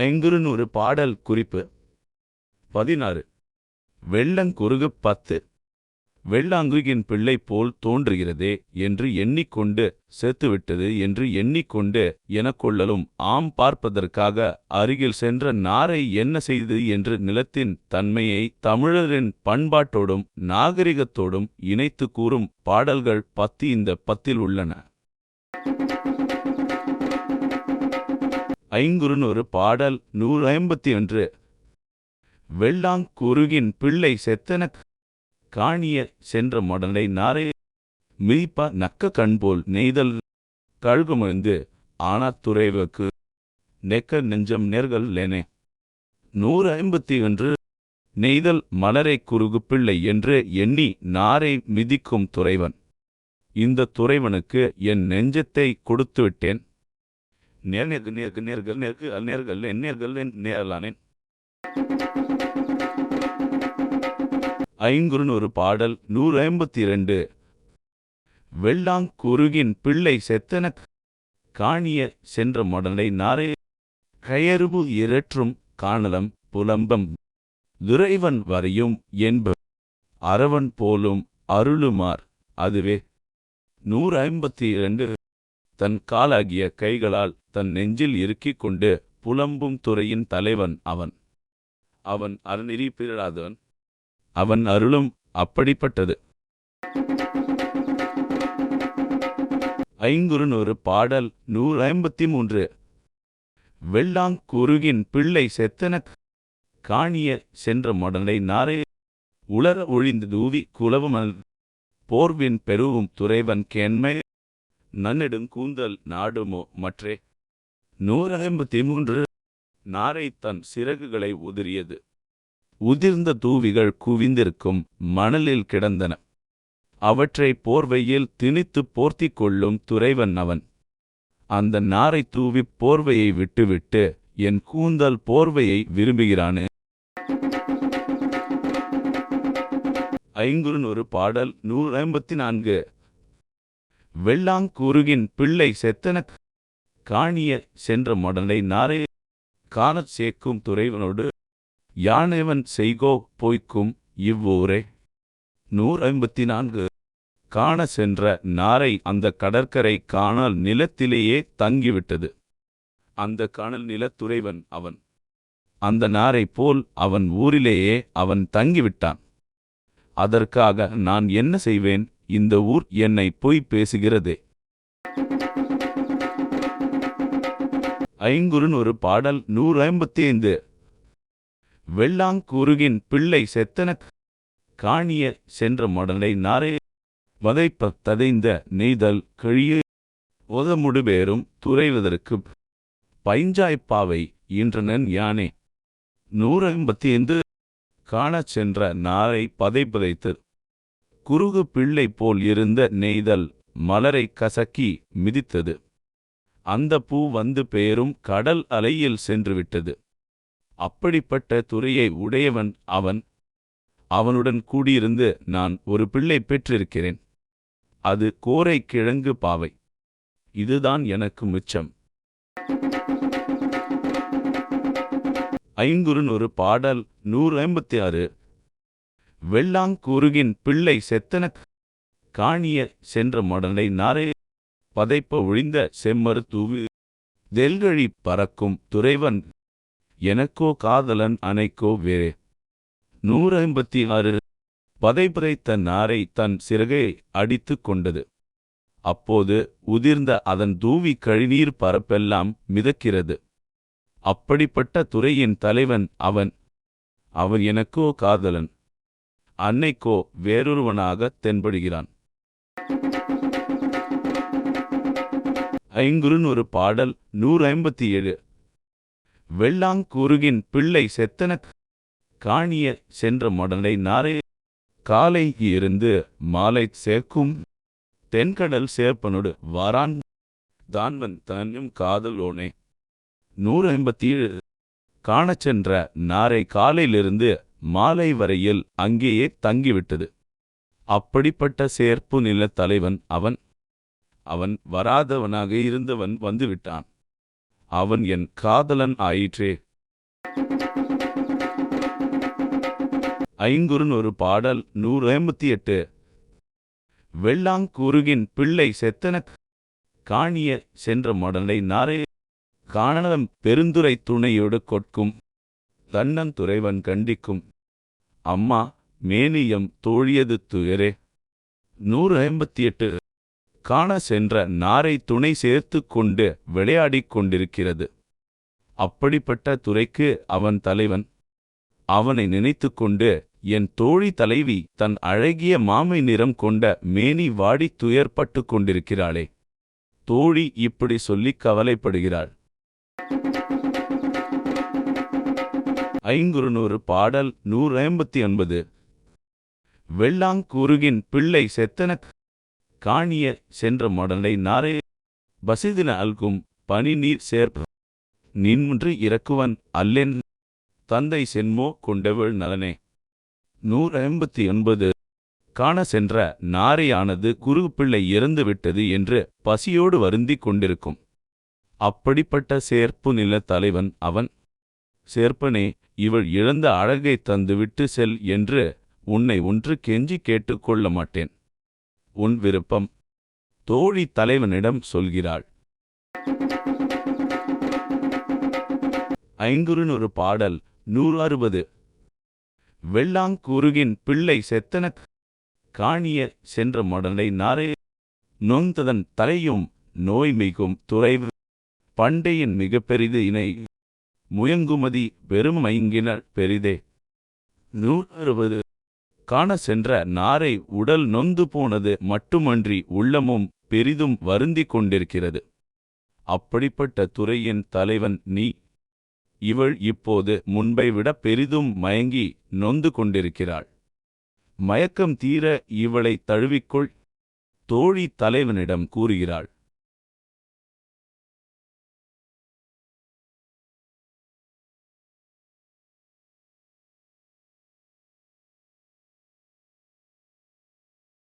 ஐங்குறுநூறு பாடல் குறிப்பு. பதினாறு. வெள்ளங்குருகுப் பத்து. வெள்ளாங்குகின் பிள்ளை போல் தோன்றுகிறதே என்று எண்ணிக்கொண்டு செத்துவிட்டது என்று எண்ணிக்கொண்டு எனக்கொள்ளலும். ஆம் பார்ப்பதற்காக அருகில் சென்ற நாரை என்ன செய்தது என்று நிலத்தின் தன்மையை தமிழரின் பண்பாட்டோடும் நாகரிகத்தோடும் இணைத்து கூறும் பாடல்கள் பத்து இந்த பத்தில் உள்ளன. ஐங்குறுநூறு பாடல் நூறு ஐம்பத்தி ஒன்று வெள்ளாங்குருகின் பிள்ளை செத்தன காணிய சென்ற மடனை நாரே மிதிப்ப நக்க கண்போல் நெய்தல் கழுகுமிழ்ந்து ஆனா துறைவுக்கு நெக்க நெஞ்சம் நேர்கள் லேனே. நூறு ஐம்பத்தி ஒன்று நெய்தல் மலரை குறுகு பிள்ளை என்று எண்ணி நாரை மிதிக்கும் துறைவன். இந்த துறைவனுக்கு என் நெஞ்சத்தை கொடுத்துவிட்டேன். நேர்நேர்கு நேர்கு நேர்கள் நேர்க்கு அல் நேர்கள் என் நேர்கள் என் நேரலானேன் ஐங்குறுநூறு பாடல் நூறு ஐம்பத்தி இரண்டு வெள்ளாங்குருகின் பிள்ளை செத்தன காணிய சென்ற மடலை நாரே. கயறுபு இரற்றும் காணலம் புலம்பம். துரைவன் வரையும் என்ப அரவன் போலும் அருளுமார் அதுவே. நூறு ஐம்பத்தி இரண்டு தன் காலாகிய கைகளால் தன் நெஞ்சில் இறுக்கிக் கொண்டு புலம்பும் துறையின் தலைவன் அவன். அவன் அறநெறி பிறராதவன். அவன் அருளும் அப்படிப்பட்டது. ஐங்குறுநூறு பாடல் நூறு ஐம்பத்தி மூன்று வெள்ளாங்குருகின் பிள்ளை செத்தனக் காணிய சென்ற மடனை நாரே. உளர ஒழிந்து தூவி குலவுமல் போர்வின் பெருவும் துறைவன் கேண்மை. நன்னெடுங் கூந்தல் நாடுமோ மற்றே? நூறு ஐம்பத்தி மூன்று நாரை தன் சிறகுகளை உதிரியது. உதிர்ந்த தூவிகள் குவிந்திருக்கும் மணலில் கிடந்தன. அவற்றை போர்வையில் திணித்துப் போர்த்திக் கொள்ளும் துறைவன் அவன். அந்த நாரை தூவிப் போர்வையை விட்டுவிட்டு என் கூந்தல் போர்வையை விரும்புகிறானே? ஐங்குறுநூறு பாடல் நூறு ஐம்பத்தி நான்கு வெள்ளாங்கூருகின் பிள்ளை செத்தனக் காணிய சென்ற மடனை நாரே. காணச் சேர்க்கும் துறைவனோடு யானேவன் செய்கோ போய்க்கும் இவ்வூரே. நூறு ஐம்பத்தி நான்கு காண சென்ற நாரை அந்த கடற்கரை காணல் நிலத்திலேயே தங்கிவிட்டது. அந்த காணல் நிலத்துறைவன் அவன். அந்த நாரை போல் அவன் ஊரிலேயே அவன் தங்கிவிட்டான். அதற்காக நான் என்ன செய்வேன்? இந்த ஊர் என்னை பொய் பேசுகிறதே. ஐங்குறுன் ஒரு பாடல் நூறு ஐம்பத்தி ஐந்து வெள்ளாங்குருகின் பிள்ளை செத்தன காணிய சென்ற மடலை நாரே. வதைப்ப ததைந்த நெய்தல் கழிய ஒதமுடுபேரும் துறைவதற்கு பைஞ்சாய்ப்பாவை ஈன்றனன் யானே. நூறு ஐம்பத்தி ஐந்து காணச் சென்ற நாரை பதைப்பதைத்து குறுகு பிள்ளை போல் இருந்த நெய்தல் மலரை கசக்கி மிதித்தது. அந்த பூ வந்து பெயரும் கடல் அலையில் சென்றுவிட்டது. அப்படிப்பட்ட துறையை உடையவன் அவன். அவனுடன் கூடியிருந்து நான் ஒரு பிள்ளை பெற்றிருக்கிறேன். அது கோரை கிழங்கு பாவை. இதுதான் எனக்கு மிச்சம். ஐங்குறுநூறு பாடல் நூறு ஐம்பத்தி ஆறு. வெள்ளாங்கூருகின் பிள்ளை செத்தனக் காணிய சென்ற மடனை நாரே. பதைப்ப ஒழிந்த செம்மறு தூவு தெல்கழி பறக்கும் துறைவன் எனக்கோ காதலன் அணைக்கோ வேறே. நூறு ஐம்பத்தி ஆறு பதைபதைத்த நாரை தன் சிறகை அடித்து கொண்டது. அப்போது உதிர்ந்த அதன் தூவி கழிநீர் பரப்பெல்லாம் மிதக்கிறது. அப்படிப்பட்ட துறையின் தலைவன் அவன். அவன் எனக்கோ காதலன். அன்னைக்கோ வேறொருவனாக தென்படுகிறான். ஐங்குறுநூறு பாடல் நூறு ஐம்பத்தி ஏழு வெள்ளாங்குருகின் பிள்ளை செத்தனக் காணிய சென்ற மடனை நாரே. காலை இருந்து மாலை சேர்க்கும் தென்கடல் சேர்ப்பனோடு வாரான் தான்வன் தன்னும் காதலோனே நூறு ஐம்பத்தி ஏழு காணச் சென்ற நாரை காலையிலிருந்து மாலை வரையில் அங்கேயே தங்கிவிட்டது. அப்படிப்பட்ட சேர்ப்பு நில தலைவன் அவன். அவன் வராதவனாக இருந்தவன் வந்துவிட்டான். அவன் என் காதலன் ஆயிற்றே. ஐங்குறுநூறு பாடல் நூறு ஐம்பத்தி எட்டு வெள்ளாங்கூறுகின் பிள்ளை செத்தன காணிய சென்ற மடலை நாரே. காணலம் பெருந்துரை துணையோடு கொட்கும் தன்னன் துறைவன் கண்டிக்கும். அம்மா மேனியம் தோழியது துயரே. நூறு ஐம்பத்தி எட்டு காண சென்ற நாரை துணை சேர்த்து கொண்டு விளையாடிக் கொண்டிருக்கிறது. அப்படிப்பட்ட துறைக்கு அவன் தலைவன். அவனை நினைத்துக்கொண்டு என் தோழி தலைவி தன் அழகிய மாமை நிறம் கொண்ட மேனி வாடித் துயர்பட்டு கொண்டிருக்கிறாளே. தோழி இப்படி சொல்லிக் கவலைப்படுகிறாள். ஐங்குறுநூறு பாடல் நூறு ஐம்பத்தி ஒன்பது வெள்ளாங்கூறுகின் பிள்ளை செத்தன காணிய சென்ற மடலை நாரே பசிதின அல்கும் பனி நீர் சேர்ப்ப நின்று இறக்குவன் அல்லென் தந்தை சென்மோ கொண்டவள் நலனே. நூறு ஐம்பத்தி ஒன்பது காண சென்ற நாரையானது குருப்பிள்ளை இறந்துவிட்டது என்று பசியோடு வருந்திக் கொண்டிருக்கும். அப்படிப்பட்ட சேர்ப்பு நில தலைவன் அவன். சேர்ப்பனே இவள் இழந்த அழகை தந்துவிட்டு செல் என்று உன்னை ஒன்று கெஞ்சி கேட்டுக்கொள்ள மாட்டேன். உன் விருப்பம். தோழி தலைவனிடம் சொல்கிறாள். ஐங்குறுநூறு பாடல் நூறு அறுபது வெள்ளாங்கூறுகின் பிள்ளை செத்தன காணிய சென்ற மடலை நாரே. நொந்ததன் தலையும் நோய் மிகும் துறைவு. பண்டையின் மிக பெரிது இணை. முயங்குமதி பெருமைங்கினர் பெரிதே. நூறு அறுபது காண சென்ற நாரை உடல் நொந்து போனது மட்டுமன்றி உள்ளமும் பெரிதும் வருந்திக் கொண்டிருக்கிறது. அப்படிப்பட்ட துறையின் தலைவன் நீ. இவள் இப்போது முன்பை விட பெரிதும் மயங்கி நொந்து கொண்டிருக்கிறாள். மயக்கம் தீர இவளை தழுவிக்கொள். தோழி தலைவனிடம் கூறுகிறாள்.